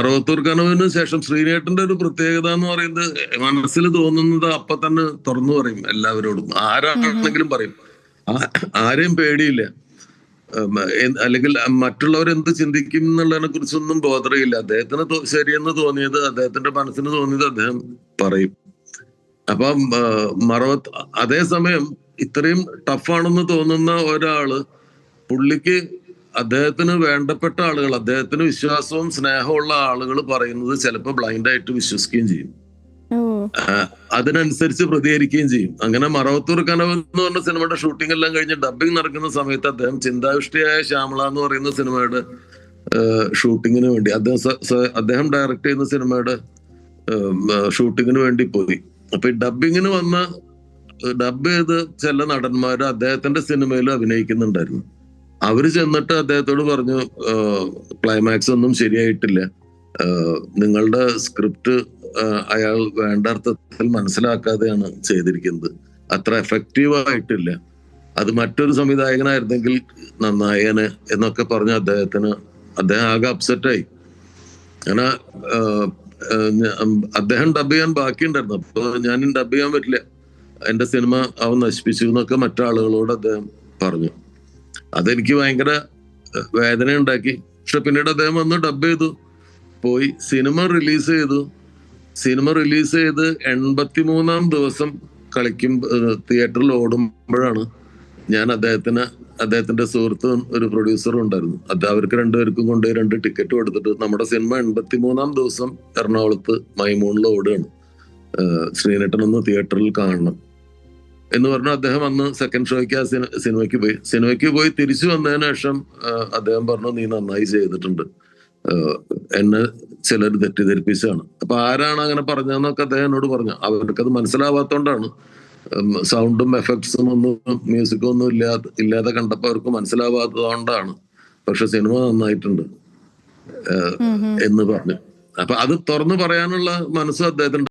മറവത്തൂർ കനവിന് ശേഷം ശ്രീനേട്ടന്റെ ഒരു പ്രത്യേകത എന്ന് പറയുന്നത് മനസ്സിൽ തോന്നുന്നത് അപ്പൊ തന്നെ തുറന്നു പറയും എല്ലാവരോടും. ആരാണെങ്കിലും പറയും. ആരെയും പേടിയില്ല. അല്ലെങ്കിൽ മറ്റുള്ളവർ എന്ത് ചിന്തിക്കും എന്നുള്ളതിനെ കുറിച്ചൊന്നും ബോധറിയില്ല. അദ്ദേഹത്തിന് ശരിയെന്ന് തോന്നിയത് അദ്ദേഹത്തിന്റെ മനസ്സിന് തോന്നിയത് അദ്ദേഹം പറയും. അപ്പം മറവത്ത് അതേസമയം ഇത്രയും ടഫാണെന്ന് തോന്നുന്ന ഒരാൾ പുള്ളിക്ക് അദ്ദേഹത്തിന് വേണ്ടപ്പെട്ട ആളുകൾ അദ്ദേഹത്തിന് വിശ്വാസവും സ്നേഹമുള്ള ആളുകൾ പറയുന്നത് ചിലപ്പോൾ ബ്ലൈൻഡ് ആയിട്ട് വിശ്വസിക്കുകയും ചെയ്യും. അതിനനുസരിച്ച് പ്രതികരിക്കുകയും ചെയ്യും. അങ്ങനെ മറവത്തൂർ കനവ് എന്ന് പറഞ്ഞ സിനിമയുടെ ഷൂട്ടിംഗ് എല്ലാം കഴിഞ്ഞ് ഡബിങ് നടക്കുന്ന സമയത്ത് അദ്ദേഹം ചിന്താവിഷ്ടിയായ ശ്യാമള എന്ന് പറയുന്ന സിനിമയുടെ ഷൂട്ടിങ്ങിന് വേണ്ടി അദ്ദേഹം അദ്ദേഹം ഡയറക്ട് ചെയ്യുന്ന സിനിമയുടെ ഷൂട്ടിങ്ങിന് വേണ്ടി പോയി. അപ്പൊ ഈ ഡബിങ്ങിന് വന്ന ഡബ് ചെയ്ത് ചില നടന്മാര് അദ്ദേഹത്തിന്റെ സിനിമയിൽ അഭിനയിക്കുന്നുണ്ടായിരുന്നു. അവർ ചെന്നിട്ട് അദ്ദേഹത്തോട് പറഞ്ഞു ക്ലൈമാക്സ് ഒന്നും ശരിയായിട്ടില്ല. നിങ്ങളുടെ സ്ക്രിപ്റ്റ് അയാൾ വേണ്ട അർത്ഥത്തിൽ മനസ്സിലാക്കാതെയാണ് ചെയ്തിരിക്കുന്നത്. അത്ര എഫക്റ്റീവ് ആയിട്ടില്ല. അത് മറ്റൊരു സംവിധായകനായിരുന്നെങ്കിൽ നന്നായേനെ എന്നൊക്കെ പറഞ്ഞ് അദ്ദേഹത്തിന് അദ്ദേഹം ആകെ അപ്സെറ്റായി അങ്ങനെ അദ്ദേഹം ഡബ് ചെയ്യാൻ ബാക്കിയുണ്ടായിരുന്നു. അപ്പൊ ഞാൻ ഡബ് ചെയ്യാൻ പറ്റില്ല. എന്റെ സിനിമ അവൻ നശിപ്പിച്ചു എന്നൊക്കെ മറ്റാളുകളോട് അദ്ദേഹം പറഞ്ഞു. അതെനിക്ക് ഭയങ്കര വേദന ഉണ്ടാക്കി പക്ഷെ പിന്നീട് അദ്ദേഹം വന്ന് ഡബ് ചെയ്തു. പോയി സിനിമ റിലീസ് ചെയ്തു. സിനിമ റിലീസ് ചെയ്ത് എൺപത്തി മൂന്നാം ദിവസം കളിക്കും തിയേറ്ററിൽ ഓടുമ്പോഴാണ് ഞാൻ അദ്ദേഹത്തിന് അദ്ദേഹത്തിന്റെ സുഹൃത്ത് ഒരു പ്രൊഡ്യൂസറും ഉണ്ടായിരുന്നു. അത് അവർക്ക് രണ്ടുപേർക്കും കൊണ്ട് രണ്ട് ടിക്കറ്റ് കൊടുത്തിട്ട് നമ്മുടെ സിനിമ എൺപത്തി മൂന്നാം ദിവസം എറണാകുളത്ത് മൈമൂണിൽ ഓടുകയാണ്. ശ്രീനട്ടനൊന്ന് തിയേറ്ററിൽ കാണണം. എന്ന് പറഞ്ഞു അദ്ദേഹം അന്ന് സെക്കൻഡ് ഷോയ്ക്ക് ആ സിനി- സിനിമയ്ക്ക് പോയി. സിനിമയ്ക്ക് പോയി തിരിച്ചു വന്നതിന് ശേഷം അദ്ദേഹം പറഞ്ഞു നീ നന്നായി ചെയ്തിട്ടുണ്ട്. എന്നെ ചിലർ തെറ്റിദ്ധരിപ്പിച്ചാണ് അപ്പൊ ആരാണ് അങ്ങനെ പറഞ്ഞതെന്നൊക്കെ അദ്ദേഹം എന്നോട് പറഞ്ഞു. അവർക്കത് മനസ്സിലാവാത്തോണ്ടാണ്. സൗണ്ടും എഫക്ട്സും ഒന്നും മ്യൂസിക്കും ഒന്നും ഇല്ലാതെ ഇല്ലാതെ കണ്ടപ്പോ അവർക്ക് മനസ്സിലാവാത്തതുകൊണ്ടാണ്. പക്ഷെ സിനിമ നന്നായിട്ടുണ്ട്. എന്ന് പറഞ്ഞു. അപ്പൊ അത് തുറന്നു പറയാനുള്ള മനസ്സും അദ്ദേഹത്തിന്